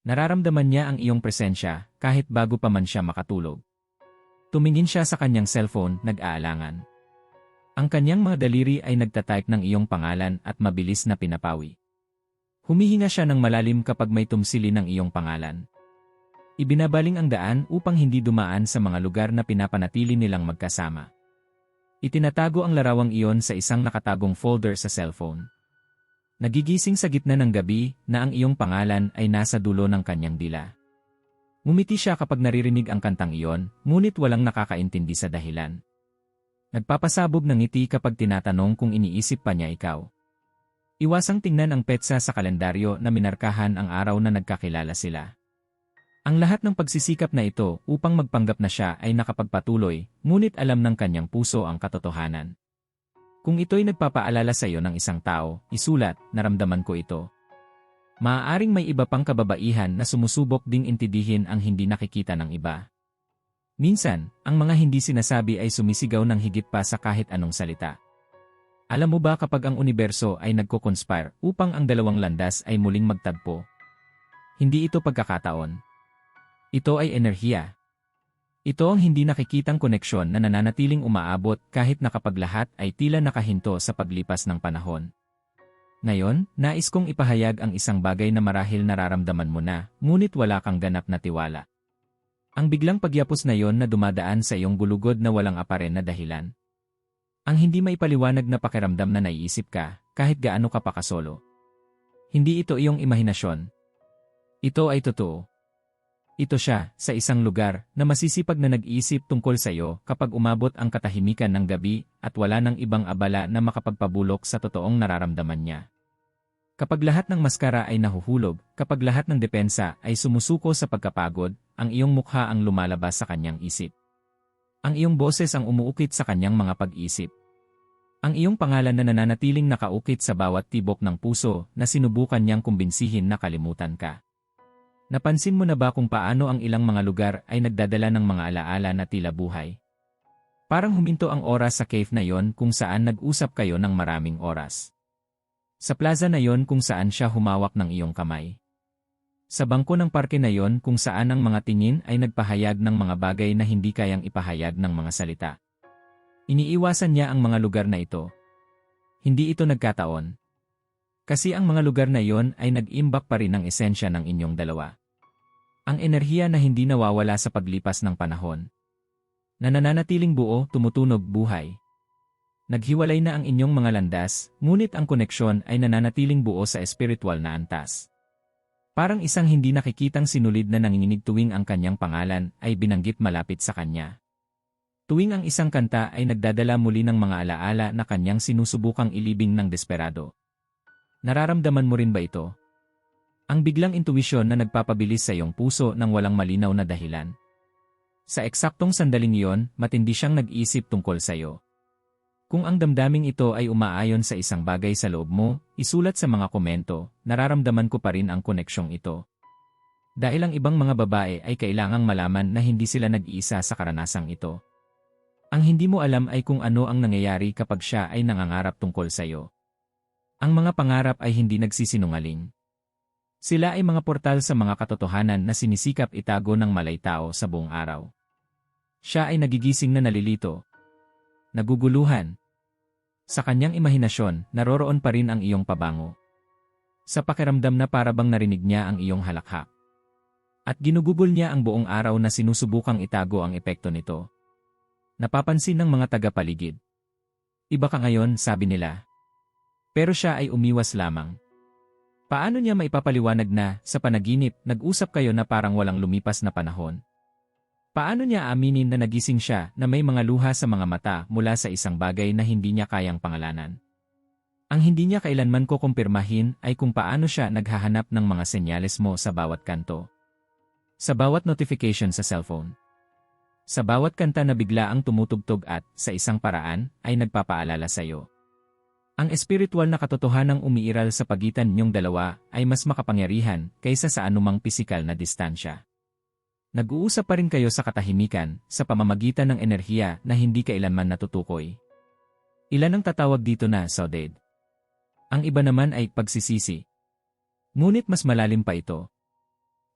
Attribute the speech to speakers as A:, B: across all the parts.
A: Nararamdaman niya ang iyong presensya kahit bago pa man siya makatulog. Tumingin siya sa kanyang cellphone, nag-aalangan. Ang kanyang mga daliri ay nagtatype ng iyong pangalan at mabilis na pinapawi. Humihinga siya ng malalim kapag may tumsili ng iyong pangalan. Ibinabaling ang daan upang hindi dumaan sa mga lugar na pinapanatili nilang magkasama. Itinatago ang larawang iyon sa isang nakatagong folder sa cellphone. Nagigising sa gitna ng gabi na ang iyong pangalan ay nasa dulo ng kanyang dila. Ngumiti siya kapag naririnig ang kantang iyon, ngunit walang nakakaintindi sa dahilan. Nagpapasabog ng ngiti kapag tinatanong kung iniisip pa niya ikaw. Iwasang tingnan ang petsa sa kalendaryo na minarkahan ang araw na nagkakilala sila. Ang lahat ng pagsisikap na ito upang magpanggap na siya ay nakapagpatuloy, ngunit alam ng kanyang puso ang katotohanan. Kung ito'y nagpapaalala sa iyo ng isang tao, isulat, naramdaman ko ito. Maaaring may iba pang kababaihan na sumusubok ding intindihin ang hindi nakikita ng iba. Minsan, ang mga hindi sinasabi ay sumisigaw ng higit pa sa kahit anong salita. Alam mo ba kapag ang universo ay nagko-conspire upang ang dalawang landas ay muling magtagpo? Hindi ito pagkakataon. Ito ay enerhiya. Ito ang hindi nakikitang koneksyon na nananatiling umaabot kahit na kapag lahat ay tila nakahinto sa paglipas ng panahon. Ngayon, nais kong ipahayag ang isang bagay na marahil nararamdaman mo na, ngunit wala kang ganap na tiwala. Ang biglang pagyapos na yon na dumadaan sa iyong gulugod na walang aparen na dahilan. Ang hindi maipaliwanag na pakiramdam na naiisip ka, kahit gaano ka pa kasolo. Hindi ito iyong imahinasyon. Ito ay totoo. Ito siya, sa isang lugar, na masisipag na nag-iisip tungkol sa iyo kapag umabot ang katahimikan ng gabi at wala ng ibang abala na makapagpabulok sa totoong nararamdaman niya. Kapag lahat ng maskara ay nahuhulog, kapag lahat ng depensa ay sumusuko sa pagkapagod, ang iyong mukha ang lumalabas sa kanyang isip. Ang iyong boses ang umuukit sa kanyang mga pag-isip. Ang iyong pangalan na nananatiling nakaukit sa bawat tibok ng puso na sinubukan niyang kumbinsihin na kalimutan ka. Napansin mo na ba kung paano ang ilang mga lugar ay nagdadala ng mga alaala na tila buhay? Parang huminto ang oras sa cave na yon kung saan nag-usap kayo ng maraming oras. Sa plaza na yon kung saan siya humawak ng iyong kamay. Sa bangko ng parke na yon kung saan ang mga tingin ay nagpahayag ng mga bagay na hindi kayang ipahayag ng mga salita. Iniiwasan niya ang mga lugar na ito. Hindi ito nagkataon. Kasi ang mga lugar na yon ay nag-imbak pa rin ng esensya ng inyong dalawa. Ang enerhiya na hindi nawawala sa paglipas ng panahon. Na nananatiling buo, tumutunog buhay. Naghiwalay na ang inyong mga landas, ngunit ang koneksyon ay nananatiling buo sa espiritual na antas. Parang isang hindi nakikitang sinulid na nanginginig tuwing ang kanyang pangalan ay binanggit malapit sa kanya. Tuwing ang isang kanta ay nagdadala muli ng mga alaala na kanyang sinusubukang ilibing ng desperado. Nararamdaman mo rin ba ito? Ang biglang intuwisyon na nagpapabilis sa iyong puso ng walang malinaw na dahilan. Sa eksaktong sandaling iyon, matindi siyang nag-isip tungkol sa iyo. Kung ang damdaming ito ay umaayon sa isang bagay sa loob mo, isulat sa mga komento, nararamdaman ko pa rin ang koneksyong ito. Dahil ang ibang mga babae ay kailangang malaman na hindi sila nag-iisa sa karanasang ito. Ang hindi mo alam ay kung ano ang nangyayari kapag siya ay nangangarap tungkol sa iyo. Ang mga pangarap ay hindi nagsisinungaling. Sila ay mga portal sa mga katotohanan na sinisikap itago ng malay tao sa buong araw. Siya ay nagigising na nalilito. Naguguluhan. Sa kanyang imahinasyon, naroroon pa rin ang iyong pabango. Sa pakiramdam na parabang narinig niya ang iyong halakhak. At ginugugol niya ang buong araw na sinusubukang itago ang epekto nito. Napapansin ng mga tagapaligid. Iba ka ngayon, sabi nila. Pero siya ay umiwas lamang. Paano niya maipapaliwanag na, sa panaginip, nag-usap kayo na parang walang lumipas na panahon? Paano niya aminin na nagising siya na may mga luha sa mga mata mula sa isang bagay na hindi niya kayang pangalanan? Ang hindi niya kailanman ko kumpirmahin ay kung paano siya naghahanap ng mga senyales mo sa bawat kanto. Sa bawat notification sa cellphone. Sa bawat kanta na bigla ang tumutugtog at, sa isang paraan, ay nagpapaalala sa iyo. Ang espiritual na katotohanang umiiral sa pagitan ninyong dalawa ay mas makapangyarihan kaysa sa anumang pisikal na distansya. Nag-uusap pa rin kayo sa katahimikan sa pamamagitan ng enerhiya na hindi kailanman natutukoy. Ilan ang tatawag dito na saudade? Ang iba naman ay pagsisisi. Ngunit mas malalim pa ito.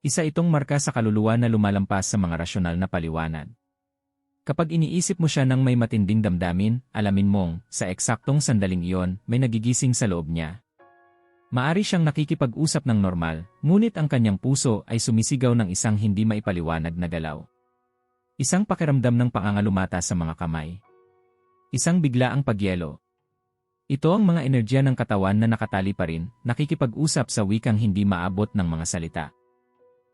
A: Isa itong marka sa kaluluwa na lumalampas sa mga rasyonal na paliwanag. Kapag iniisip mo siya ng may matinding damdamin, alamin mong, sa eksaktong sandaling iyon, may nagigising sa loob niya. Maari siyang nakikipag-usap ng normal, ngunit ang kanyang puso ay sumisigaw ng isang hindi maipaliwanag na galaw. Isang pakiramdam ng pangangalumata sa mga kamay. Isang bigla ang pagyelo. Ito ang mga enerhiya ng katawan na nakatali pa rin, nakikipag-usap sa wikang hindi maabot ng mga salita.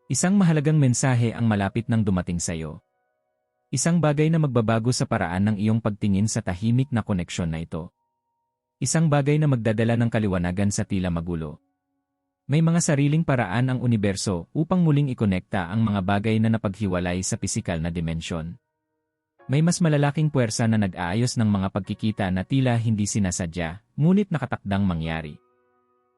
A: Isang mahalagang mensahe ang malapit ng dumating sa iyo. Isang bagay na magbabago sa paraan ng iyong pagtingin sa tahimik na koneksyon na ito. Isang bagay na magdadala ng kaliwanagan sa tila magulo. May mga sariling paraan ang universo upang muling ikonekta ang mga bagay na napaghiwalay sa pisikal na dimensyon. May mas malalaking puwersa na nag-aayos ng mga pagkikita na tila hindi sinasadya, ngunit nakatakdang mangyari.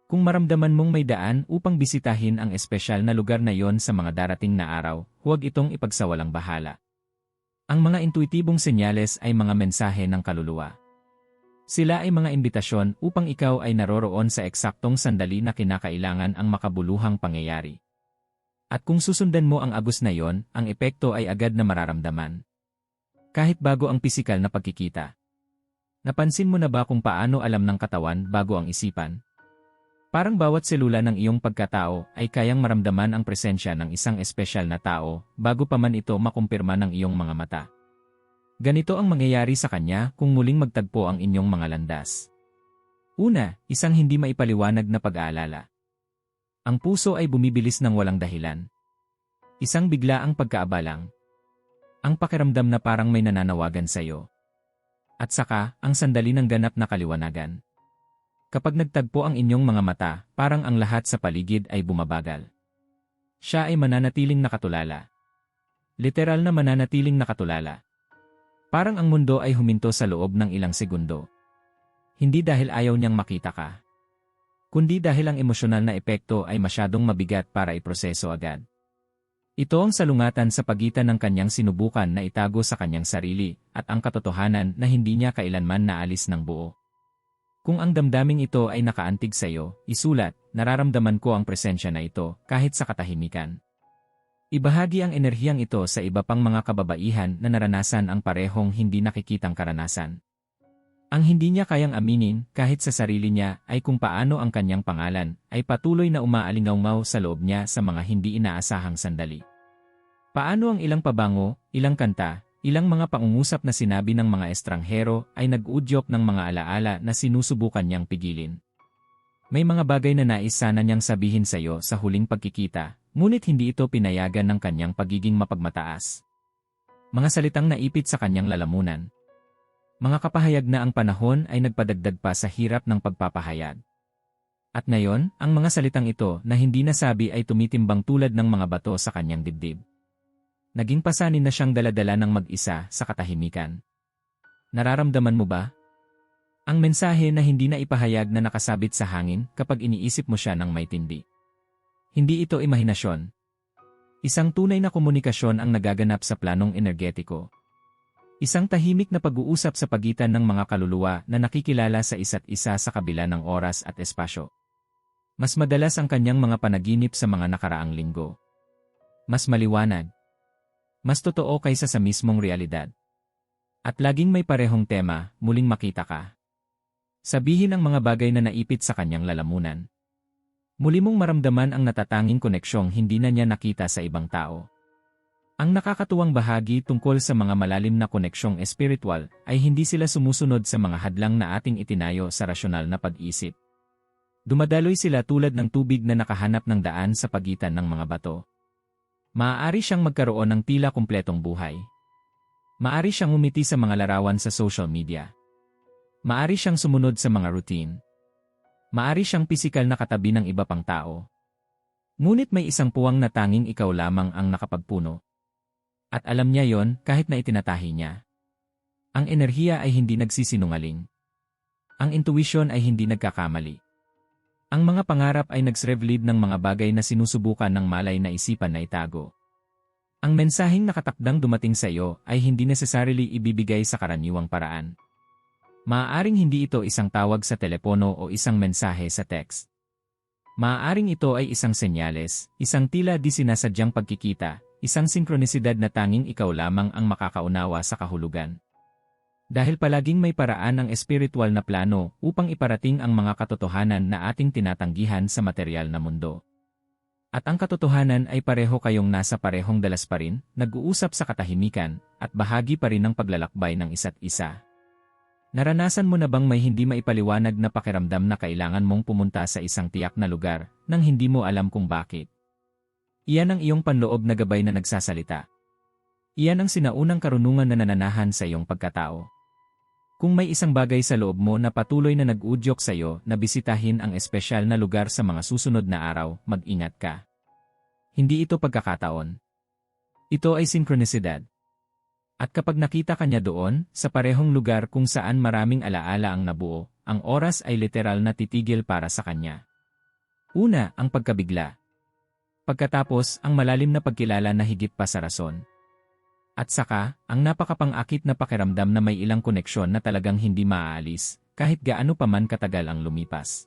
A: Kung maramdaman mong may daan upang bisitahin ang espesyal na lugar na iyon sa mga darating na araw, huwag itong ipagsawalang bahala. Ang mga intuitibong senyales ay mga mensahe ng kaluluwa. Sila ay mga imbitasyon upang ikaw ay naroroon sa eksaktong sandali na kinakailangan ang makabuluhang pangyayari. At kung susundan mo ang agos na yon, ang epekto ay agad na mararamdaman. Kahit bago ang pisikal na pagkikita. Napansin mo na ba kung paano alam ng katawan bago ang isipan? Parang bawat selula ng iyong pagkatao ay kayang maramdaman ang presensya ng isang espesyal na tao bago pa man ito makumpirma ng iyong mga mata. Ganito ang mangyayari sa kanya kung muling magtagpo ang inyong mga landas. Una, isang hindi maipaliwanag na pag-aalala. Ang puso ay bumibilis ng walang dahilan. Isang bigla ang pagkaabalang. Ang pakiramdam na parang may nananawagan sa iyo. At saka, ang sandali ng ganap na kaliwanagan. Kapag nagtagpo ang inyong mga mata, parang ang lahat sa paligid ay bumabagal. Siya ay mananatiling nakatulala. Literal na mananatiling nakatulala. Parang ang mundo ay huminto sa loob ng ilang segundo. Hindi dahil ayaw niyang makita ka. Kundi dahil ang emosyonal na epekto ay masyadong mabigat para iproseso agad. Ito ang salungatan sa pagitan ng kanyang sinubukan na itago sa kanyang sarili at ang katotohanan na hindi niya kailanman naalis ng buo. Kung ang damdaming ito ay nakaantig sa iyo, isulat, nararamdaman ko ang presensya na ito kahit sa katahimikan. Ibahagi ang enerhiyang ito sa iba pang mga kababaihan na naranasan ang parehong hindi nakikitang karanasan. Ang hindi niya kayang aminin kahit sa sarili niya ay kung paano ang kanyang pangalan ay patuloy na umaalingaw sa loob niya sa mga hindi inaasahang sandali. Paano ang ilang pabango, ilang kanta, Ilang mga pangungusap na sinabi ng mga estranghero ay nag-udyok ng mga alaala na sinusubukan niyang pigilin. May mga bagay na nais sana niyang sabihin sa iyo sa huling pagkikita, ngunit hindi ito pinayagan ng kanyang pagiging mapagmataas. Mga salitang naipit sa kanyang lalamunan. Mga kapahayag na ang panahon ay nagpadagdag pa sa hirap ng pagpapahayag. At ngayon, ang mga salitang ito na hindi nasabi ay tumitimbang tulad ng mga bato sa kanyang dibdib. Naging pasanin na siyang daladala ng mag-isa sa katahimikan. Nararamdaman mo ba? Ang mensahe na hindi na ipahayag na nakasabit sa hangin kapag iniisip mo siya ng may tindi. Hindi ito imahinasyon. Isang tunay na komunikasyon ang nagaganap sa planong energetiko. Isang tahimik na pag-uusap sa pagitan ng mga kaluluwa na nakikilala sa isa't isa sa kabila ng oras at espasyo. Mas madalas ang kanyang mga panaginip sa mga nakaraang linggo. Mas maliwanag, mas totoo kaysa sa mismong realidad. At laging may parehong tema, muling makita ka. Sabihin ang mga bagay na naipit sa kanyang lalamunan. Muli mong maramdaman ang natatanging koneksyong hindi na niya nakita sa ibang tao. Ang nakakatuwang bahagi tungkol sa mga malalim na koneksyong espiritual ay hindi sila sumusunod sa mga hadlang na ating itinayo sa rasyonal na pag-isip. Dumadaloy sila tulad ng tubig na nakahanap ng daan sa pagitan ng mga bato. Maaari siyang magkaroon ng tila kumpletong buhay. Maari siyang umiti sa mga larawan sa social media. Maari siyang sumunod sa mga routine. Maari siyang pisikal na katabi ng iba pang tao. Ngunit may isang puwang na tanging ikaw lamang ang nakapagpuno. At alam niya yon kahit na itinatahi niya. Ang enerhiya ay hindi nagsisinungaling. Ang intuition ay hindi nagkakamali. Ang mga pangarap ay nagsrevlead ng mga bagay na sinusubukan ng malay na isipan na itago. Ang mensaheng nakatakdang dumating sa iyo ay hindi necessarily ibibigay sa karaniwang paraan. Maaaring hindi ito isang tawag sa telepono o isang mensahe sa text. Maaaring ito ay isang senyales, isang tila di sinasadyang pagkikita, isang sinkronisidad na tanging ikaw lamang ang makakaunawa sa kahulugan. Dahil palaging may paraan ang espiritual na plano upang iparating ang mga katotohanan na ating tinatanggihan sa material na mundo. At ang katotohanan ay pareho kayong nasa parehong dalas pa rin, nag-uusap sa katahimikan, at bahagi pa rin ng paglalakbay ng isa't isa. Naranasan mo na bang may hindi maipaliwanag na pakiramdam na kailangan mong pumunta sa isang tiyak na lugar nang hindi mo alam kung bakit? Iyan ang iyong panloob na gabay na nagsasalita. Iyan ang sinaunang karunungan na nananahan sa iyong pagkatao. Kung may isang bagay sa loob mo na patuloy na nag-udyok sa iyo na bisitahin ang espesyal na lugar sa mga susunod na araw, mag-ingat ka. Hindi ito pagkakataon. Ito ay sinkronesidad. At kapag nakita kanya doon, sa parehong lugar kung saan maraming alaala ang nabuo, ang oras ay literal na titigil para sa kanya. Una, ang pagkabigla. Pagkatapos, ang malalim na pagkilala na higit pa sa rason. At saka, ang napakapang-akit na pakiramdam na may ilang koneksyon na talagang hindi maaalis, kahit gaano pa man katagal ang lumipas.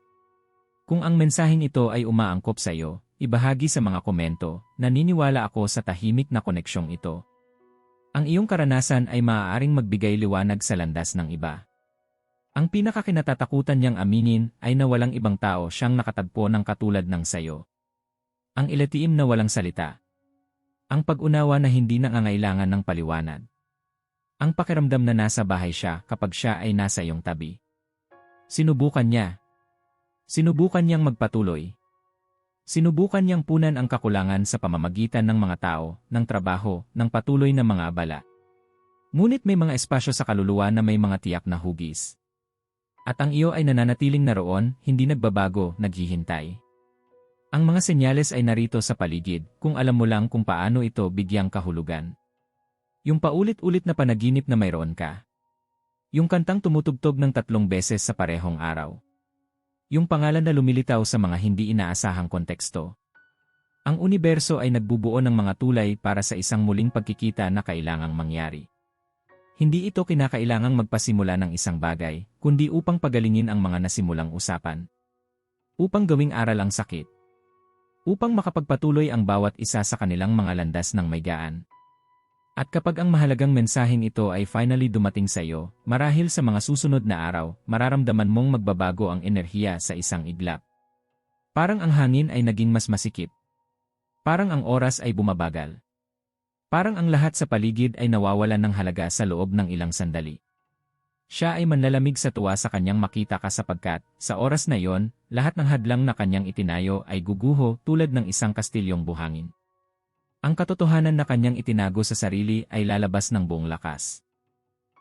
A: Kung ang mensaheng ito ay umaangkop sa iyo, ibahagi sa mga komento, naniniwala ako sa tahimik na koneksyong ito. Ang iyong karanasan ay maaaring magbigay liwanag sa landas ng iba. Ang pinakakinatatakutan niyang aminin ay na walang ibang tao siyang nakatagpo ng katulad ng sayo. Ang ilatiim na walang salita. Ang pag-unawa na hindi nangangailangan ng paliwanag. Ang pakiramdam na nasa bahay siya kapag siya ay nasa iyong tabi. Sinubukan niya. Sinubukan niyang magpatuloy, Sinubukan niyang punan ang kakulangan sa pamamagitan ng mga tao, ng trabaho, ng patuloy na mga abala. Ngunit may mga espasyo sa kaluluwa na may mga tiyak na hugis. At ang iyo ay nananatiling naroon, hindi nagbabago, naghihintay. Ang mga senyales ay narito sa paligid, kung alam mo lang kung paano ito bigyang kahulugan. Yung paulit-ulit na panaginip na mayroon ka. Yung kantang tumutugtog ng tatlong beses sa parehong araw. Yung pangalan na lumilitaw sa mga hindi inaasahang konteksto. Ang universo ay nagbubuo ng mga tulay para sa isang muling pagkikita na kailangang mangyari. Hindi ito kinakailangang magpasimula ng isang bagay, kundi upang pagalingin ang mga nasimulang usapan. Upang gawing aral ang sakit. Upang makapagpatuloy ang bawat isa sa kanilang mga landas ng may gaan. At kapag ang mahalagang mensaheng ito ay finally dumating sa iyo, marahil sa mga susunod na araw, mararamdaman mong magbabago ang enerhiya sa isang iglap. Parang ang hangin ay naging mas masikip. Parang ang oras ay bumabagal. Parang ang lahat sa paligid ay nawawalan ng halaga sa loob ng ilang sandali. Siya ay manlalamig sa tuwa sa kanyang makita ka sapagkat, sa oras na iyon, lahat ng hadlang na kanyang itinayo ay guguho tulad ng isang kastilyong buhangin. Ang katotohanan na kanyang itinago sa sarili ay lalabas ng buong lakas.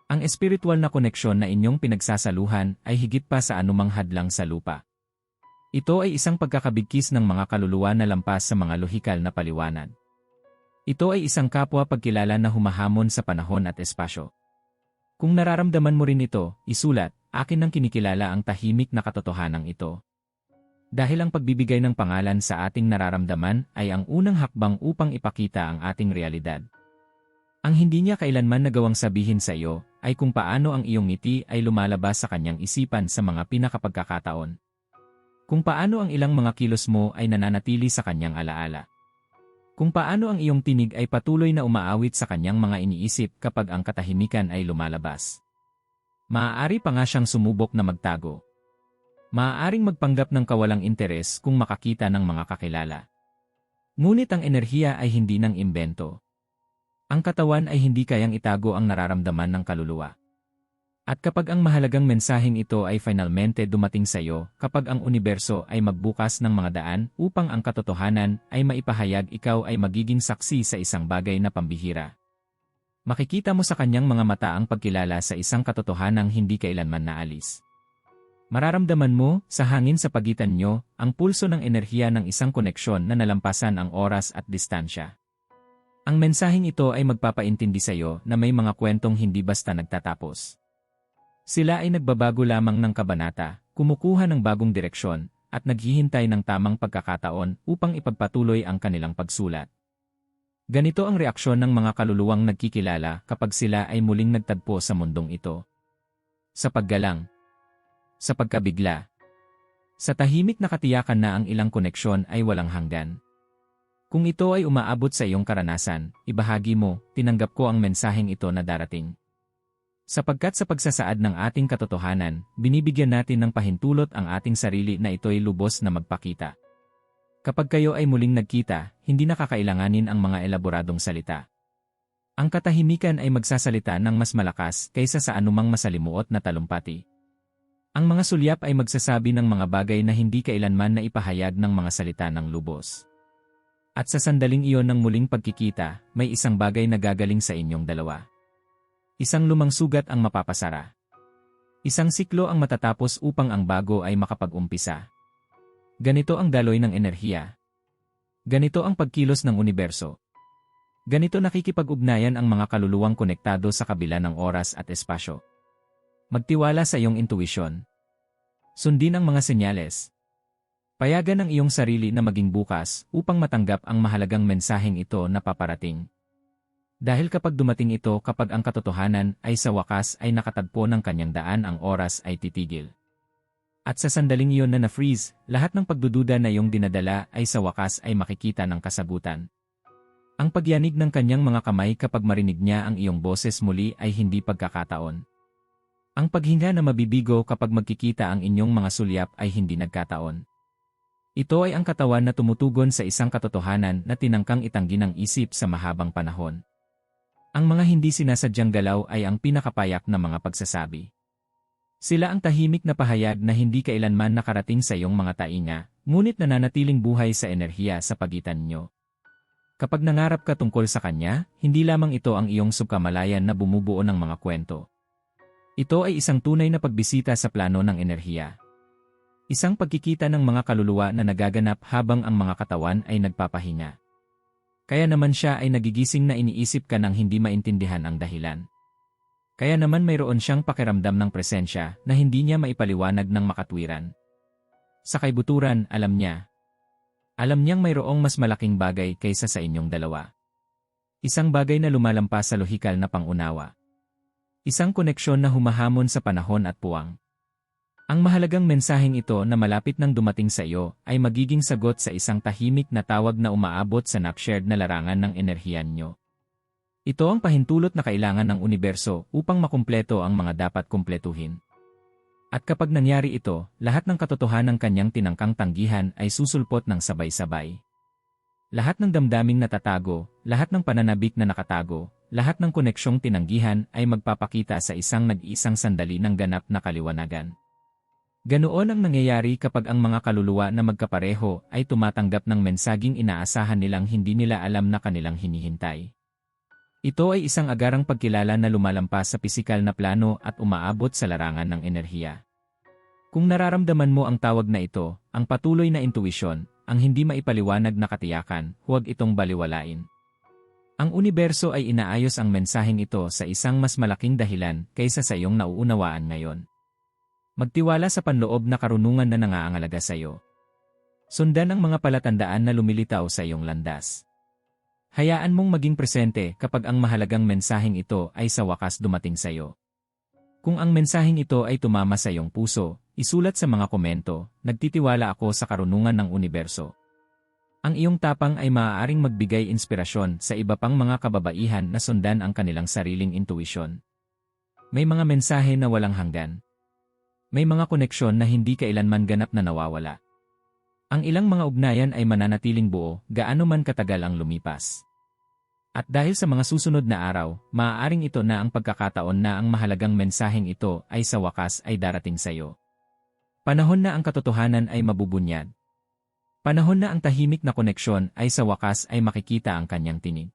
A: Ang espiritual na koneksyon na inyong pinagsasaluhan ay higit pa sa anumang hadlang sa lupa. Ito ay isang pagkakabigkis ng mga kaluluwa na lampas sa mga lohikal na paliwanag. Ito ay isang kapwa pagkilala na humahamon sa panahon at espasyo. Kung nararamdaman mo rin ito, isulat, akin nang kinikilala ang tahimik na katotohanan ito. Dahil ang pagbibigay ng pangalan sa ating nararamdaman ay ang unang hakbang upang ipakita ang ating realidad. Ang hindi niya kailanman nagawang sabihin sa iyo ay kung paano ang iyong ngiti ay lumalabas sa kanyang isipan sa mga pinakapagkakataon. Kung paano ang ilang mga kilos mo ay nananatili sa kanyang alaala. Kung paano ang iyong tinig ay patuloy na umaawit sa kanyang mga iniisip kapag ang katahimikan ay lumalabas. Maaari pa nga siyang sumubok na magtago, Maaaring magpanggap ng kawalang interes kung makakita ng mga kakilala. Ngunit ang enerhiya ay hindi ng imbento. Ang katawan ay hindi kayang itago ang nararamdaman ng kaluluwa. At kapag ang mahalagang mensaheng ito ay finalmente dumating sa iyo, kapag ang universo ay magbukas ng mga daan upang ang katotohanan ay maipahayag ikaw ay magiging saksi sa isang bagay na pambihira. Makikita mo sa kanyang mga mata ang pagkilala sa isang katotohanang hindi kailanman naalis. Mararamdaman mo, sa hangin sa pagitan nyo, ang pulso ng enerhiya ng isang koneksyon na nalampasan ang oras at distansya. Ang mensaheng ito ay magpapaintindi sa iyo na may mga kwentong hindi basta nagtatapos. Sila ay nagbabago lamang ng kabanata, kumukuha ng bagong direksyon, at naghihintay ng tamang pagkakataon upang ipagpatuloy ang kanilang pagsulat. Ganito ang reaksyon ng mga kaluluwang nagkikilala kapag sila ay muling nagtagpo sa mundong ito. Sa paggalang, sa pagkabigla, Sa tahimik na katiyakan na ang ilang koneksyon ay walang hanggan. Kung ito ay umaabot sa iyong karanasan, ibahagi mo, tinanggap ko ang mensaheng ito na darating. Sapagkat sa pagsasaad ng ating katotohanan, binibigyan natin ng pahintulot ang ating sarili na ito'y lubos na magpakita. Kapag kayo ay muling nagkita, hindi nakakailanganin ang mga elaboradong salita. Ang katahimikan ay magsasalita ng mas malakas kaysa sa anumang masalimuot na talumpati. Ang mga sulyap ay magsasabi ng mga bagay na hindi kailanman na ipahayag ng mga salita ng lubos. At sa sandaling iyon ng muling pagkikita, may isang bagay na gagaling sa inyong dalawa. Isang lumang sugat ang mapapasara. Isang siklo ang matatapos upang ang bago ay makapag-umpisa. Ganito ang daloy ng enerhiya. Ganito ang pagkilos ng universo. Ganito nakikipag-ugnayan ang mga kaluluwang konektado sa kabila ng oras at espasyo. Magtiwala sa iyong intuition. Sundin ang mga senyales. Payagan ang iyong sarili na maging bukas upang matanggap ang mahalagang mensaheng ito na paparating. Dahil kapag dumating ito kapag ang katotohanan ay sa wakas ay nakatagpo ng kanyang daan ang oras ay titigil. At sa sandaling iyon na na-freeze, lahat ng pagdududa na iyong dinadala ay sa wakas ay makikita ng kasagutan. Ang pagyanig ng kanyang mga kamay kapag marinig niya ang iyong boses muli ay hindi pagkakataon. Ang paghinga na mabibigo kapag magkikita ang inyong mga sulyap ay hindi nagkataon. Ito ay ang katawan na tumutugon sa isang katotohanan na tinangkang itanggi ng isip sa mahabang panahon. Ang mga hindi sinasadyang galaw ay ang pinakapayak na mga pagsasabi. Sila ang tahimik na pahayag na hindi kailanman nakarating sa iyong mga tainga, ngunit nananatiling buhay sa enerhiya sa pagitan nyo. Kapag nangarap ka tungkol sa kanya, hindi lamang ito ang iyong subkamalayan na bumubuo ng mga kwento. Ito ay isang tunay na pagbisita sa plano ng enerhiya. Isang pagkikita ng mga kaluluwa na nagaganap habang ang mga katawan ay nagpapahinga. Kaya naman siya ay nagigising na iniisip ka nang hindi maintindihan ang dahilan. Kaya naman mayroon siyang pakiramdam ng presensya na hindi niya maipaliwanag ng makatwiran. Sa kaibuturan, alam niya. Alam niyang mayroong mas malaking bagay kaysa sa inyong dalawa. Isang bagay na lumalampas sa lohikal na pangunawa. Isang koneksyon na humahamon sa panahon at puwang. Ang mahalagang mensaheng ito na malapit nang dumating sa iyo ay magiging sagot sa isang tahimik na tawag na umaabot sa nakshared na larangan ng enerhiyan nyo. Ito ang pahintulot na kailangan ng universo upang makumpleto ang mga dapat kumpletuhin. At kapag nangyari ito, lahat ng katotohanan ng kanyang tinangkang tanggihan ay susulpot ng sabay-sabay. Lahat ng damdaming natatago, lahat ng pananabik na nakatago, lahat ng koneksyong tinanggihan ay magpapakita sa isang nag-iisang sandali ng ganap na kaliwanagan. Ganoon ang nangyayari kapag ang mga kaluluwa na magkapareho ay tumatanggap ng mensaging inaasahan nilang hindi nila alam na kanilang hinihintay. Ito ay isang agarang pagkilala na lumalampas sa pisikal na plano at umaabot sa larangan ng enerhiya. Kung nararamdaman mo ang tawag na ito, ang patuloy na intuisyon, ang hindi maipaliwanag na katiyakan, huwag itong baliwalain. Ang universo ay inaayos ang mensaheng ito sa isang mas malaking dahilan kaysa sa iyong nauunawaan ngayon. Magtiwala sa panloob na karunungan na nangaangalaga sa iyo. Sundan ang mga palatandaan na lumilitaw sa iyong landas. Hayaan mong maging presente kapag ang mahalagang mensaheng ito ay sa wakas dumating sa iyo. Kung ang mensaheng ito ay tumama sa iyong puso, isulat sa mga komento, nagtitiwala ako sa karunungan ng universo. Ang iyong tapang ay maaaring magbigay inspirasyon sa iba pang mga kababaihan na sundan ang kanilang sariling intuisyon. May mga mensahe na walang hanggan, may mga koneksyon na hindi kailanman ganap na nawawala. Ang ilang mga ugnayan ay mananatiling buo, gaano man katagal ang lumipas. At dahil sa mga susunod na araw, maaaring ito na ang pagkakataon na ang mahalagang mensaheng ito ay sa wakas ay darating sa iyo. Panahon na ang katotohanan ay mabubunyad. Panahon na ang tahimik na koneksyon ay sa wakas ay makikita ang kanyang tinig.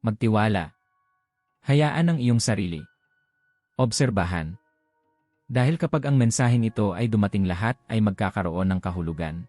A: Magtiwala. Hayaan ang iyong sarili. Obserbahan. Dahil kapag ang mensaheng ito ay dumating lahat ay magkakaroon ng kahulugan.